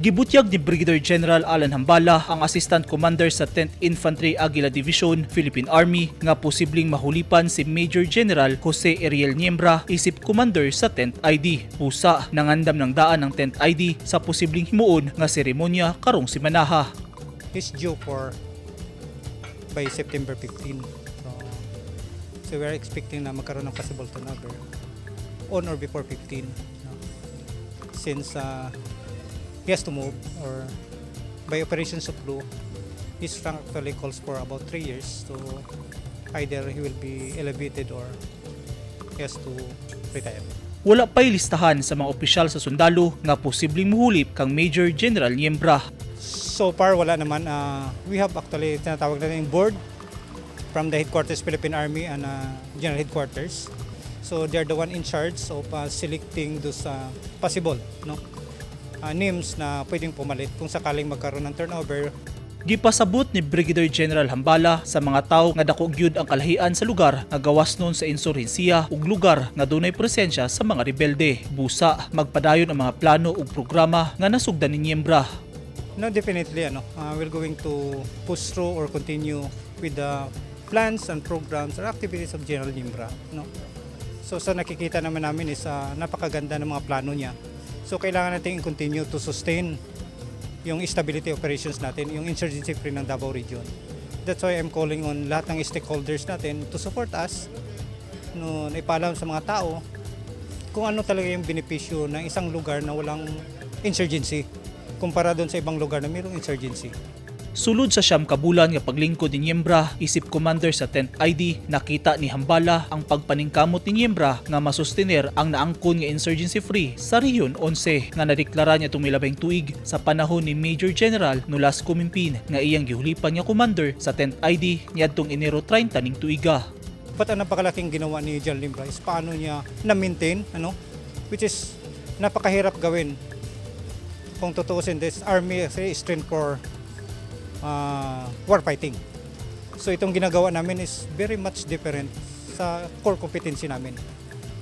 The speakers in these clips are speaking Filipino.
Gibutyag ni Brigadier General Alan Hambala ang Assistant Commander sa 10th Infantry Aguila Division, Philippine Army, nga posibleng mahulipan si Major General Jose Ariel Niembra, isip Commander sa 10th ID. Pusa, nangandam ng daan ng 10th ID sa posibleng himuon nga seremonya karong simanaha. is due for by September 15. So, so we're expecting na magkaroon ng possible turnover on or before 15. Since uh, he has to move or by operations of blue, his rank actually calls for about 3 years. So either he will be elevated or he has to retire. Wala pa'y listahan sa mga opisyal sa sundalo nga posibleng muhulip kang Major General Niembra. So far, wala naman. Uh, we have actually tinatawag natin yung board from the headquarters Philippine Army and uh, General Headquarters. So they're the one in charge of uh, selecting those uh, possible no uh, names na pwedeng pumalit kung sakaling magkaroon ng turnover. Gipasabot ni Brigadier General Hambala sa mga tao nga dako gyud ang kalahian sa lugar nga gawas nun sa insurhensiya ug lugar nga dunay presensya sa mga rebelde. Busa magpadayon ang mga plano ug programa nga nasugdan ni Niembra. No, definitely, ano, uh, we're going to push through or continue with the plans and programs or activities of General Nimbra. No? So sa nakikita naman namin is uh, napakaganda ng mga plano niya. So kailangan natin i-continue to sustain yung stability operations natin, yung insurgency free ng Davao Region. That's why I'm calling on lahat ng stakeholders natin to support us, no, ipaalam sa mga tao kung ano talaga yung benepisyo ng isang lugar na walang insurgency kumpara doon sa ibang lugar na mayroong insurgency. Sulod sa siyam kabulan nga paglingkod ni Niembra, isip commander sa 10th ID, nakita ni Hambala ang pagpaningkamot ni Niembra nga masustener ang naangkon nga insurgency free sa Rehiyon 11 nga nadeklara niya itong milabing tuig sa panahon ni Major General Nulas Kumimpin nga iyang gihulipan nga commander sa 10th ID niadtong Enero 30 ning tuiga. But ang napakalaking ginawa ni John Limbra is paano niya na-maintain, ano, which is napakahirap gawin. Kung tutuusin, this army is trained for uh, war fighting. So itong ginagawa namin is very much different sa core competency namin.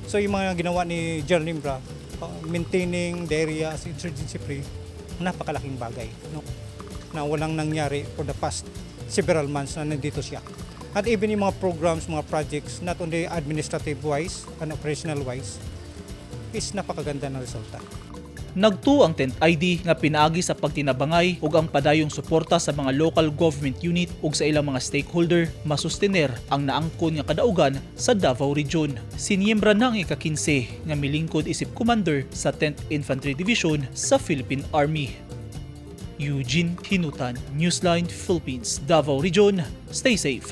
So yung mga ginawa ni John Limbra, uh, maintaining the area as insurgency free, napakalaking bagay. No? Na walang nangyari for the past several months na nandito siya. At even yung mga programs, mga projects, not only administrative wise and operational wise, is napakaganda na resulta. Nagtu ang 10th ID nga pinaagi sa pagtinabangay ug ang padayong suporta sa mga local government unit ug sa ilang mga stakeholder masustener ang naangkon nga kadaugan sa Davao Region. Siniembra na ang ika-15 nga milingkod isip commander sa 10th Infantry Division sa Philippine Army. Eugene Hinutan, Newsline Philippines, Davao Region. Stay safe.